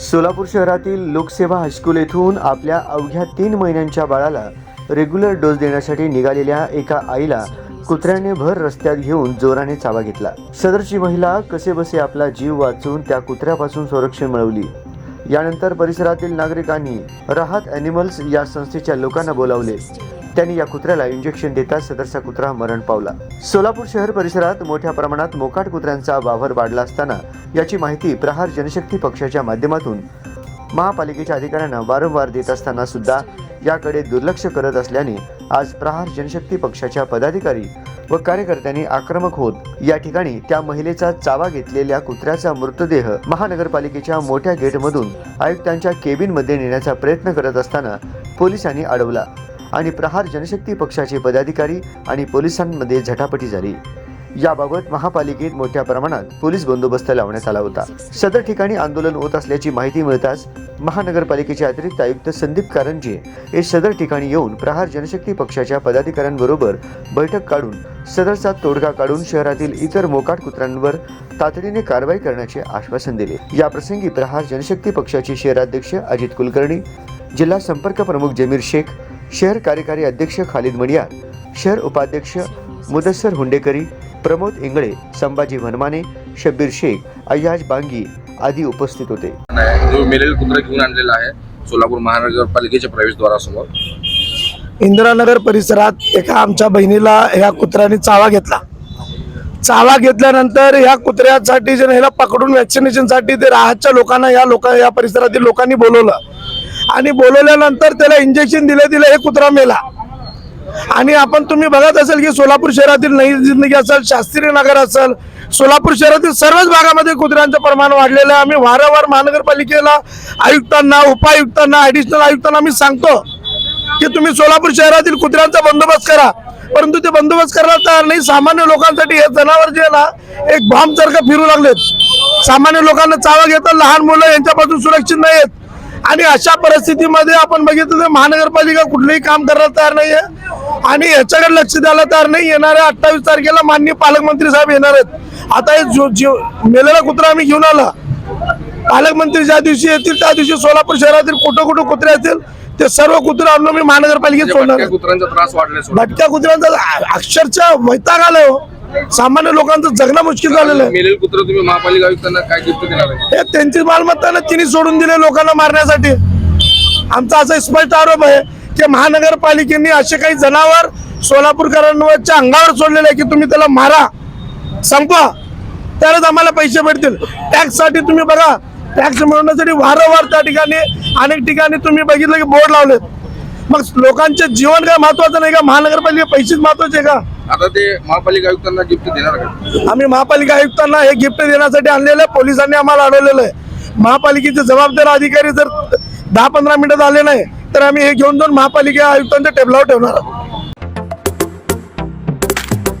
सोलापूर शहरातील लोकसेवा हायस्कूल येथून आपल्या अवघ्या तीन महिन्यांच्या बाळाला रेग्युलर डोस देण्यासाठी निघालेल्या एका आईला कुत्र्याने भर रस्त्यात घेऊन जोराने चावा घेतला. सदरची महिला कसेबसे आपला जीव वाचून त्या कुत्र्यापासून संरक्षण मिळवली? यानंतर परिसरातील नागरिकांनी राहत ॲनिमल्स या संस्थेच्या लोकांना बोलावले. त्यांनी या कुत्र्याला इंजेक्शन देता सदरचा कुत्रा मरण पावला. सोलापूर शहर परिसरात मोठ्या प्रमाणात मोकाट कुत्र्यांचा वावर वाढला असताना याची माहिती प्रहार जनशक्ती पक्षाच्या माध्यमातून महापालिकेच्या अधिकाऱ्यांना वारंवार देत असताना सुद्धा याकडे दुर्लक्ष करत असल्याने आज प्रहार जनशक्ती पक्षाच्या पदाधिकारी व कार्यकर्त्यांनी आक्रमक होत या ठिकाणी त्या महिलेचा चावा घेतलेल्या कुत्र्याचा मृतदेह महानगरपालिकेच्या मोठ्या गेटमधून आयुक्तांच्या केबिनमध्ये नेण्याचा प्रयत्न करत असताना पोलिसांनी अडवला आणि प्रहार जनशक्ती पक्षाचे पदाधिकारी आणि पोलिसांमध्ये झटापटी झाली. याबाबत महापालिकेत मोठ्या प्रमाणात पोलीस बंदोबस्त लावण्यात आला होता. सदर ठिकाणी आंदोलन होत असल्याची माहिती मिळताच महानगरपालिकेचे अतिरिक्त आयुक्त संदीप कारंजे हे सदर ठिकाणी येऊन प्रहार जनशक्ती पक्षाच्या पदाधिकाऱ्यांबरोबर बैठक काढून सदरचा तोडगा काढून शहरातील इतर मोकाट कुत्र्यांवर तातडीने कारवाई करण्याचे आश्वासन दिले. या प्रसंगी प्रहार जनशक्ती पक्षाचे शहराध्यक्ष अजित कुलकर्णी जिल्हा संपर्क प्रमुख जमीर शेख शहर कार्यकारी अध्यक्ष खालिद मडियार शहर उपाध्यक्ष मुदस्सर हुंडेकरी प्रमोद इंगळे संभाजी वनमाने शब्बीर शेख अय्याज बांगी आदी उपस्थित होते. जो मेलेल कुत्रा घेऊन आणलेला आहे सोलापूर महानगरपालिकेच्या प्रवेशद्वारासमोर. इंदिरानगर परिसरात एका आमच्या बहिणीला ह्या कुत्र्याने चावा घेतला. चावा घेतल्यानंतर ह्या कुत्र्यासाठी जे ह्याला पकडून व्हॅक्सिनेशनसाठी ते राहतच्या लोकांना या लोक या परिसरातील लोकांनी बोलवलं. आणि बोलवल्यानंतर त्याला इंजेक्शन दिले दिले हे कुत्रा मेला. आणि आपण तुम्ही बघत असेल की सोलापूर शहरातील नई जिंदगी असेल शास्त्रीय नगर असेल सोलापूर शहरातील सर्वच भागामध्ये कुत्र्यांचं प्रमाण वाढलेलं आहे. आम्ही वारंवार महानगरपालिकेला आयुक्तांना उपायुक्तांना ऍडिशनल आयुक्तांना आम्ही सांगतो की तुम्ही सोलापूर शहरातील कुत्र्यांचा बंदोबस्त करा. परंतु ते बंदोबस्त करायला तयार नाही. सामान्य लोकांसाठी हे जनावर जे ना एक बॉम्ब फिरू लागलेत. सामान्य लोकांना चावा घेतात लहान मुलं यांच्यापासून सुरक्षित नाही आहेत आणि अशा परिस्थितीमध्ये आपण बघितलं तर महानगरपालिका कुठलंही काम करायला तयार नाहीये. आणि याच्याकडे लक्ष द्यायला तयार नाही येणाऱ्या अठ्ठावीस तारखेला माननीय पालकमंत्री साहेब येणार आहेत. आता हे मेलेला कुत्रा आम्ही घेऊन आला. पालकमंत्री ज्या दिवशी येतील त्या दिवशी सोलापूर शहरातील कुठं कुठं कुत्रे असतील ते सर्व कुत्रे आणून मी महानगरपालिकेत सोडणार भटक्या. कुत्र्यांचा त्रास. भटक्या अक्षरशः वैताग आलाय हो. सामान्य लोकांचं जगणं मुश्किल झालेलं आहे. मेलेल कुत्र तुम्ही महापालिका आयुक्तांना काय गिफ्ट देणार आहे हे त्यांची मालमत्ता ना तिने सोडून दिले लोकांना मारण्यासाठी. आमचा असा स्पष्ट आरोप आहे की महानगरपालिकेने असे काही जनावर सोलापूरकरांवरच्या अंगावर सोडलेले आहे की तुम्ही त्याला मारा. संपवा. तरच आम्हाला पैसे भेटतील. टॅक्ससाठी तुम्ही बघा. टॅक्स मिळवण्यासाठी वारंवार त्या ठिकाणी अनेक ठिकाणी तुम्ही बघितलं की बोर्ड लावलेत. मग लोकांचे जीवन काय महत्वाचं नाही का? महानगरपालिका पैसेच महत्त्वाचे का? आता ते महापालिका आयुक्तांना गिफ्ट देणार का? आम्ही महापालिका आयुक्तांना हे गिफ्ट देण्यासाठी आणलेलं आहे. पोलिसांनी आम्हाला अडवलेलं आहे. महापालिकेचे जबाबदार अधिकारी जर दहा पंधरा मिनिटात आले नाही तर आम्ही हे घेऊन जाऊन महापालिका आयुक्तांच्या टेबलावर ठेवणार आहोत.